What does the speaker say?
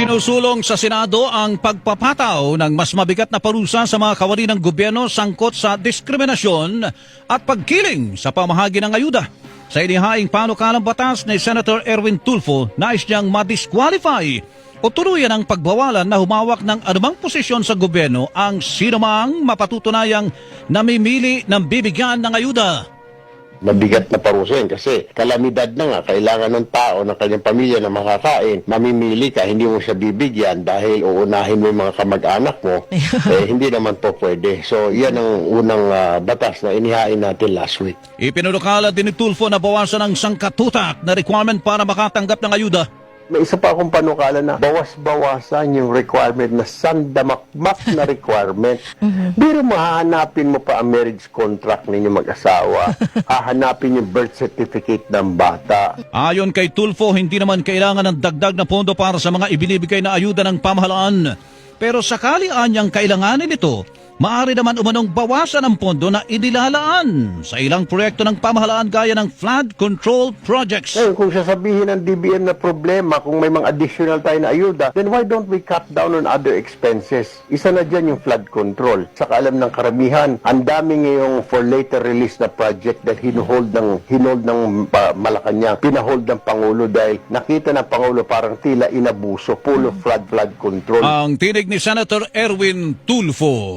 Isinusulong sa Senado ang pagpapataw ng mas mabigat na parusa sa mga kawani ng gobyerno sangkot sa diskriminasyon at pagkiling sa pamahagi ng ayuda. Sa inihaing panukalang batas ni Senator Erwin Tulfo, nais niyang madisqualify o tuluyan ang pagbawalan na humawak ng anumang posisyon sa gobyerno ang sinumang mapatutunayang namimili ng bibigyan ng ayuda. Mabigat na parusa yun kasi kalamidad na nga, kailangan ng tao, ng kanyang pamilya na makakain, mamimili ka, hindi mo siya bibigyan dahil uunahin mo yung mga kamag-anak mo, eh, hindi naman po pwede. So, yan ang unang ah, batas na inihain natin last week. Ipinulukala din ni Tulfo na bawasan ang sangkatutak na requirement para makatanggap ng ayuda. May isa pa akong panukala na bawas-bawasan yung requirement na sandamakmak na requirement. Pero mahahanapin mo pa ang marriage contract ninyo mag-asawa. Hahanapin yung birth certificate ng bata. Ayon kay Tulfo, hindi naman kailangan ng dagdag na pondo para sa mga ibinibigay na ayuda ng pamahalaan. Pero sakali anyang kailanganin ito, maaari naman umanong bawasan ang pondo na inilalaan sa ilang proyekto ng pamahalaan gaya ng flood control projects. Ngayon, kung sasabihin ng DBM na problema, kung may mga additional tayo na ayuda, then why don't we cut down on other expenses? Isa na dyan yung flood control. Saka alam ng karamihan, ang dami ngayong for later release na project dahil hinuhold ng, hinuhold ng pa, Malacanang, pinahold ng Pangulo dahil nakita ng Pangulo parang tila inabuso, full of flood, flood control. Ang tinig ni Senator Erwin Tulfo.